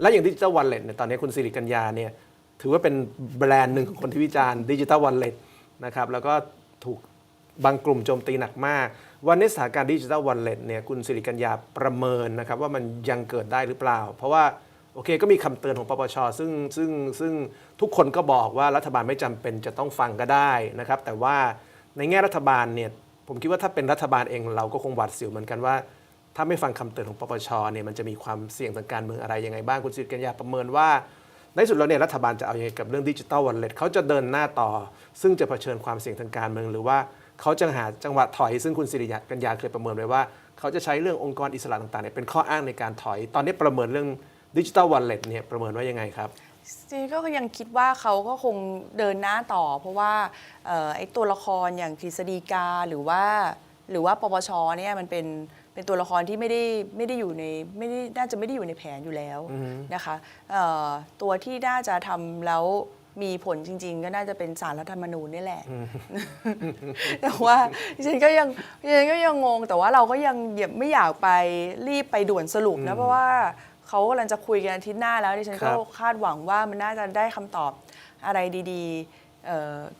แล้วอย่างดิจิ t a ลวอลเล็ตเนี่ยตอนนี้คุณสิริกัญญาเนี่ยถือว่าเป็นแบรนด์หนึ่งของคนที่วิจารณ์ดิจิ t a ลวอลเล็ตนะครับแล้วก็ถูกบางกลุ่มโจมตีหนักมาก วันนี้สถานการณ์ดิจิ t a ลวอลเล็ตเนี่ยคุณสิริกัญญาประเมินนะครับว่ามันยังเกิดได้หรือเปล่า เพราะว่าโอเคก็มีคำเตือนของปปช ซึ่งซึ่งซึ่งทุกคนก็บอกว่ารัฐบาลไม่จำเป็นจะต้องฟังก็ได้นะครับแต่ว่าในแง่รัฐบาลเนี่ยผมคิดว่าถ้าเป็นรัฐบาลเองเราก็คงหวาดเสียวเหมือนกันว่า ถ้าไม่ฟังคำเตือนของปปชเนี่ยมันจะมีความเสี่ยงทางการเมืองอะไรยังไงบ้างคุณสิริกัญญาประเมินว่าในสุดแล้วเนี่ยรัฐบาลจะเอาอยัางไงกับเรื่องดิจิ t a ลวอลเล็ตเขาจะเดินหน้าต่อ ซึ่งจะเผชิญความเสี่ยงทางการเมืองหรือว่าเขาจะหาจังหวะถอย ซึ่งคุณสิริกัญญาเคยประเมินไว้ว่า เขาจะใช้เรื่ององค์กรอิสระต่างๆเนี่ยเป็นข้ออ้างในการถอย ตอนนี้ประเมินเรื่องดิจิ t a ลวอลเล็ตเนี่ยประเมินว่ายังไงครับจริงก็ยังคิดว่าเขาก็คงเดินหน้าต่อ เพราะว่าออไอ้ตัวละครอย่างกฤษฎีกาหรือว่า หรือว่าปปชเนี่ยมันเป็นเป็นตัวละครที่ไม่ได้ไม่ได้อยู่ในไม่ได้น่าจะไม่ได้อยู่ในแผนอยู่แล้วนะคะเอ่อตัวที่น่าจะทำแล้วมีผลจริง ๆ ก็น่าจะเป็นสารรัฐธรรมนูญนี่แหละ แต่ว่าดิฉันก็ยังดิฉันก็ยังงงแต่ว่าเราก็ยังไม่อยากไปรีบไปด่วนสรุปนะ เพราะว่าเขากำลังจะคุยกันอาทิตย์หน้าแล้วดิฉันครัก็บคาดหวังว่ามันน่าจะได้คำตอบอะไรดีๆเอ่อ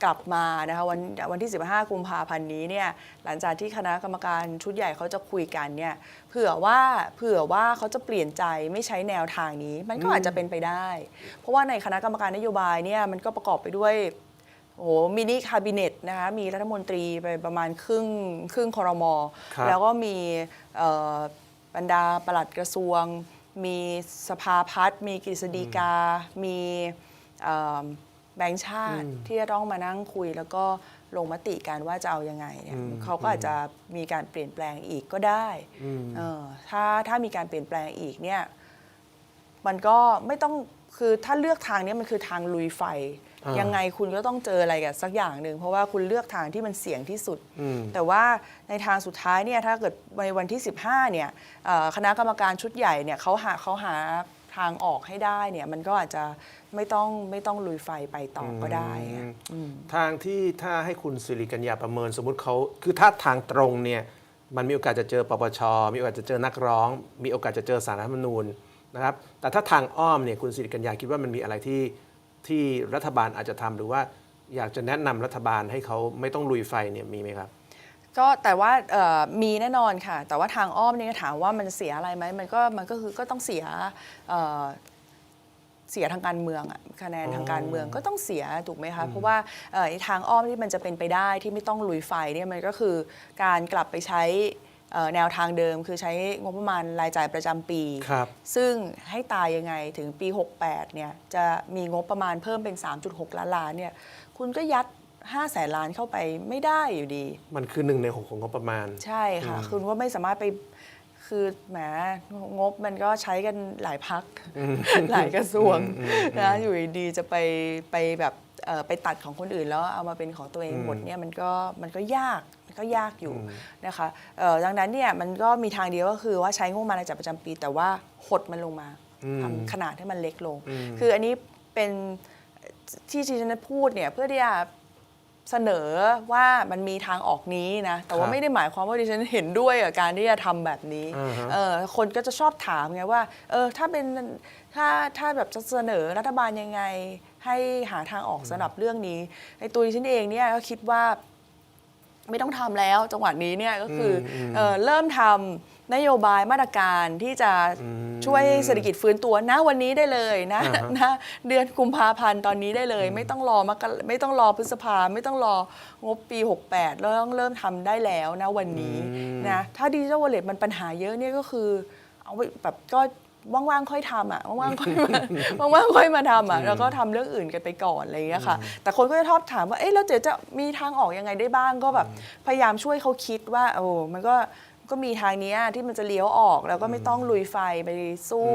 กลับมานะคะวันวันที่ 15 กุมภาพันธ์นี้เนี่ยหลังจากที่คณะกรรมการชุดใหญ่เขาจะคุยกันเนี่ยเผื่อว่าเผื่อว่าเขาจะเปลี่ยนใจไม่ใช้แนวทางนี้ มันก็อาจจะเป็นไปได้ เพราะว่าในคณะกรรมการนโยบายเนี่ยมันก็ประกอบไปด้วยโอ้โหมินิคาบิเนตนะคะมีรัฐมนตรีไปประมาณครึ่งครึ่งคอรมอครับแล้วก็มีเอ่อบรรดาปลัดกระทรวง มีสภาพัฒน์มีกฤษฎีกา มีเอ่อ แบงค์ชาติที่จะต้องมานั่งคุย แล้วก็ลงมติกันว่าจะเอายังไงเนี่ยเขาก็อาจจะมีการเปลี่ยนแปลงอีกก็ได้เออถ้าถ้ามีการเปลี่ยนแปลงอีกเนี่ยมันก็ไม่ต้องคือถ้าเลือกทางเนี้ยมันคือทางลุยไฟอ่ายัยังไงคุณก็ต้องเจออะไรกับสักอย่างหนึ่ง เพราะว่าคุณเลือกทางที่มันเสี่ยงที่สุดอืมแต่ว่าในทางสุดท้ายเนี่ยถ้าเกิดในวันที่ 15เนี่ยเอ่อคณะกรรมการชุดใหญ่เนี่ยเขาหาเขาหา ทางออกให้ได้เนี่ยมันก็อาจจะไม่ต้องไม่ต้องลุยไฟไปต่อก็ได้อะอืม ทางที่ถ้าให้คุณสิริกัญญาประเมินสมมติเขาคือถ้าทางตรงเนี่ยมันมีโอกาสจะเจอปปช มีโอกาสจะเจอนักร้อง มีโอกาสจะเจอสารรัฐธรรมนูญนะครับแต่ถ้าทางอ้อมเนี่ยคุณสิริกัญญาคิดว่ามันมีอะไรที่ที่รัฐบาลอาจจะทำหรือว่าอยากจะแนะนำรัฐบาลให้เขาไม่ต้องลุยไฟเนี่ยมีไหมครับ ก็แต่ว่าเอ่อมีแน่นอนค่ะ แต่ว่าทางอ้อมนี่ถามว่ามันเสียอะไรไหมมันก็มันก็คือก็ต้องเสียเอ่อเสียทางการเมืองอะคะแนนอ๋อทางการเมืองก็ต้องเสียถูกไหมคะเพราะว่าเอ่อไอ้ทางอ้อมที่มันจะเป็นไปได้ที่ไม่ต้องลุยไฟเนี่ยมันก็คือการกลับไปใช้เอ่อแนวทางเดิม คือใช้งบประมาณรายจ่ายประจำปี ครับ ซึ่งให้ตายยังไงถึงปี 68 เนี่ยจะมีงบประมาณเพิ่มเป็น 3.6 ล้านล้านเนี่ยคุณก็ยัด 5แสนล้านเข้าไปไม่ได้อยู่ดี มันคือหนึ่งในหกของงบประมาณ ใช่ค่ะ คุณว่าไม่สามารถไปคือแหมงบมันก็ใช้กันหลายพัก หลายกระทรวงนะอยู่ดีๆจะไปไปแบบเอ่อไปตัดของคนอื่นแล้วเอามาเป็นของตัวเองหมดเนี่ยมันก็มันก็ยากมันก็ยากอยู่นะคะเอ่อดังนั้นเนี่ยมันก็มีทางเดียวก็คือว่าใช้งบประมาณรายจ่ายประจำปี แต่ว่าหดมันลงมาอืมทำขนาดให้มันเล็กลงอืมคืออันนี้เป็นที่ดิฉันพูดเนี่ยเพื่อที่จะ เสนอว่ามันมีทางออกนี้นะ แต่ว่าครับไม่ได้หมายความว่าดิฉันเห็นด้วยกับการที่จะทำแบบนี้อ่าฮะเออคนก็จะชอบถามไงว่าเออถ้าเป็นถ้าถ้าแบบจะเสนอรัฐบาลยังไง ให้หาทางออกสำหรับเรื่องนี้ในตัวดิฉันเองเนี่ยก็คิดว่าไม่ต้องทำแล้วจังหวะนี้เนี่ยก็คืออมเอ่อเริ่มทำ นโยบายมาตรการที่จะช่วยเศรษฐกิจฟื้นตัวณวันนี้ได้เลยนะอ่าฮะนะเดือนกุมภาพันธ์ตอนนี้ได้เลย ไม่ต้องรอมกรไม่ต้องรอพฤษภาไม่ต้องรองบปี 68 แล้วต้องเริ่มทำได้แล้วนะวันนี้นะถ้าดิจิทัลวอลเล็ตมันปัญหาเยอะเนี่ยก็คือเอาไว้แบบก็ว่างๆค่อยทำอะว่างๆค่อยมาว่างๆค่อยมาทำอะแล้วก็ทำเรื่องอื่นกันไปก่อนอะไรอย่างเงี้ยค่ะ แต่คนก็จะชอบถามว่าเอ๊ะแล้วเดี๋ยวจะมีทางออกยังไงได้บ้างก็แบบพยายามช่วยเขาคิดว่าโอ้มันก็ ก็มีทางเนี้ยที่มันจะเลี้ยวออกแล้วก็ไม่ต้องลุยไฟไปสู้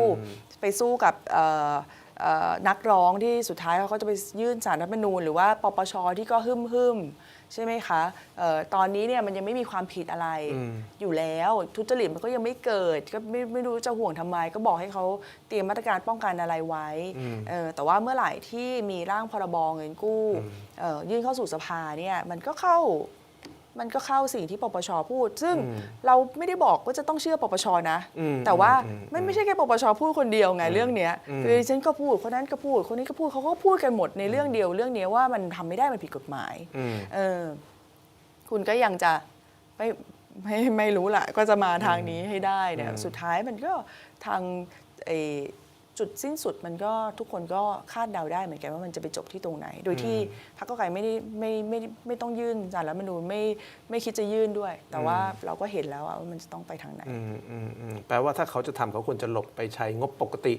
ไปสู้กับเอ่อเอ่อนักร้องที่สุดท้ายเขาก็จะไปยื่นสารรัฐธรรมนูญหรือว่าปปชที่ก็ฮึ่มฮึมๆใช่ไหมคะเอ่อตอนนี้เนี่ยมันยังไม่มีความผิดอะไรอยู่แล้ว ทุจริตมันก็ยังไม่เกิด ก็ไม่ไม่รู้จะห่วงทำไม ก็บอกให้เขาเตรียมมาตรการป้องกันอะไรไว้เออแต่ว่าเมื่อไหร่ที่มีร่างพรบเงินกู้เอ่อยื่นเข้าสู่สภาเนี่ยมันก็เข้า มันก็เข้าสิ่งที่ปปชพูด ซึ่งเราไม่ได้บอกว่าจะต้องเชื่อปปชนะอืมแต่ว่าอืมไม่ไม่ใช่แค่ปปชพูดคนเดียวไงเรื่องเนี้ยคือดิฉันก็พูดคนนั้นก็พูดคนนี้ก็พูดเขาก็พูดกันหมดในเรื่องเดียวเรื่องเนี้ยว่ามันทำไม่ได้มันผิดกฎหมายอืมเออคุณก็ยังจะไม่ไม่ไม่รู้ละก็จะมาทางนี้ให้ได้เนี่ยสุดท้ายมันก็ทางไอ้ จุดสิ้นสุดมันก็ทุกคนก็คาดเดาได้เหมือนกันว่ามันจะไปจบที่ตรงไหน โดยที่พรรคเก้าวไกลไม่ได้ไม่ไม่ไม่ไม่ต้องยื่นสารรัฐธรรมนูญไม่ไม่คิดจะยื่นด้วย แต่ว่าเราก็เห็นแล้วอะว่ามันจะต้องไปทางไหน อืมอืมอืมแปลว่าถ้าเขาจะทำเขาควรจะหลบไปใช้งบปกติ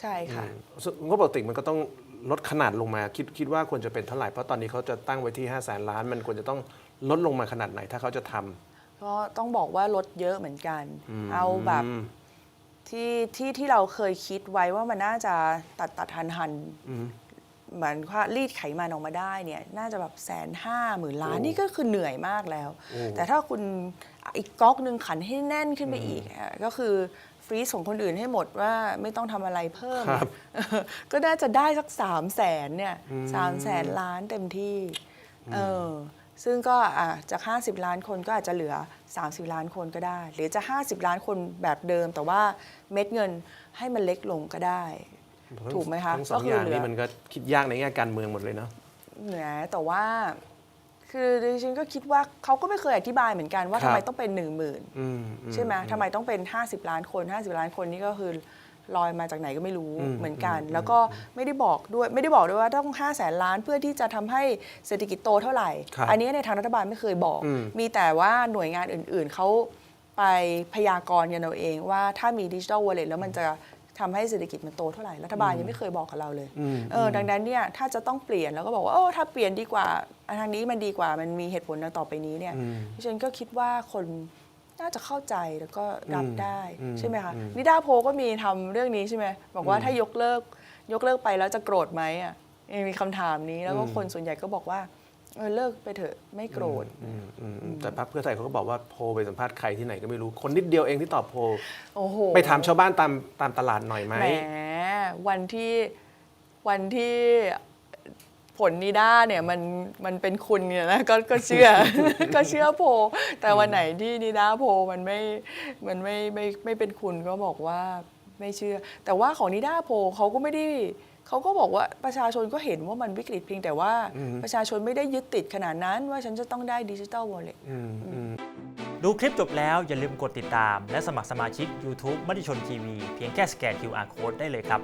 ใช่ค่ะซึ่งงบปกติมันก็ต้องลดขนาดลงมา คิดคิดว่าควรจะเป็นเท่าไหร่ เพราะตอนนี้เขาจะตั้งไว้ที่ 5 0 0แสนล้าน มันควรจะต้องลดลงมาขนาดไหนถ้าเขาจะทำ ก็ต้องบอกว่าลดเยอะเหมือนกัน เอาแบบอืม ที่ที่ที่เราเคยคิดไว้ว่ามันน่าจะตัดตัดหันหันเหมือนว่ารีดไขมันออกมาได้เนี่ยน่าจะแบบแสนห้าหมื่นล้านโอ้นี่ก็คือเหนื่อยมากแล้ว โอ้ แต่ถ้าคุณอีกก๊อกหนึ่งขันให้แน่นขึ้นไปอีกอะก็คือฟรีซของคนอื่นให้หมดว่าไม่ต้องทำอะไรเพิ่ม ครับ ก็น่าจะได้สักสามแสนเนี่ยสามแสนล้านเต็มที่ เออ ซึ่งก็อะจาก 50 ล้านคนก็อาจจะเหลือ 30 ล้านคนก็ได้ หรือจะ 50 ล้านคนแบบเดิม แต่ว่าเม็ดเงินให้มันเล็กลงก็ได้ ถูกไหมคะทั้งสองก็คืออย่างเหลือนี้มันก็คิดยากในแง่การเมืองหมดเลยเนาะแหมแต่ว่าคือดิฉันก็คิดว่าเขาก็ไม่เคยอธิบายเหมือนกันว่าครัทำบไมต้องเป็น 1 0,000อืมอืใช่ไหมทำไมต้องเป็น 50 ล้านคน 50 ล้านคนนี่ก็คือ ลอยมาจากไหนก็ไม่รู้อืมเหมือนกัน แล้วก็ไม่ได้บอกด้วยไม่ได้บอกด้วยว่าต้อง5 0 0แสนล้านเพื่อที่จะทำให้เศรษฐกิจโตเท่าไหร่ครับอันนี้ในทางรัฐบาลไม่เคยบอกอืมมีแต่ว่าหน่วยงานอื่น ๆเขาไปพยากรณ์กันเอาเองว่าถ้ามีดิจิทัลวอลเล็ตแล้วมันจะทำให้เศรษฐกิจมันโตเท่าไหร่รัฐบาลยังไม่เคยบอกกับเราเลยอืมเออดังนั้นเนี่ยถ้าจะต้องเปลี่ยนแล้วก็บอกว่าโอ้ถ้าเปลี่ยนดีกว่าอันทางนี้มันดีกว่ามันมีเหตุผลดังต่อไปนี้เนี่ยอืมดิฉันก็คิดว่าคน น่าจะเข้าใจแล้วก็รับได้อืมใช่ไหมคะอืมนิดาโพก็มีทำเรื่องนี้ใช่ไหมบอกว่าถ้ายกเลิกยกเลิกไปแล้วจะโกรธไหมอะมีคำถามนี้แล้วก็คนส่วนใหญ่ก็บอกว่าเออเลิกไปเถอะไม่โกรธอืมอืมอืมแต่พรรคเพื่อไทยเขาก็บอกว่าโพลไปสัมภาษณ์ใครที่ไหนก็ไม่รู้คนนิดเดียวเองที่ตอบโพลโอ้โหไปถามชาวบ้านตามตามตลาดหน่อยไหมแหมวันที่วันที่ ผลนิด้าเนี่ยมันมันเป็นคุณเนี่ยนะก็ก็เชื่อ ก็เชื่อโพลแต่วันไหนที่นิด้าโพลมันไม่มันไม่ไม่ไม่เป็นคุณก็บอกว่าไม่เชื่อ แต่ว่าของนิด้าโพลเขาก็ไม่ได้เขาก็บอกว่าประชาชนก็เห็นว่ามันวิกฤตเพียงแต่ว่าประชาชนไม่ได้ยึดติดขนาดนั้นว่าฉันจะต้องได้ดิจิ t a ลวอลเล็ตอืมอืมดูคลิปจบแล้วอย่าลืมกดติดตาม และสมัครสมาชิก YouTube มติชนทีวีเพียงแค่สแกน QR Code ได้เลยครับ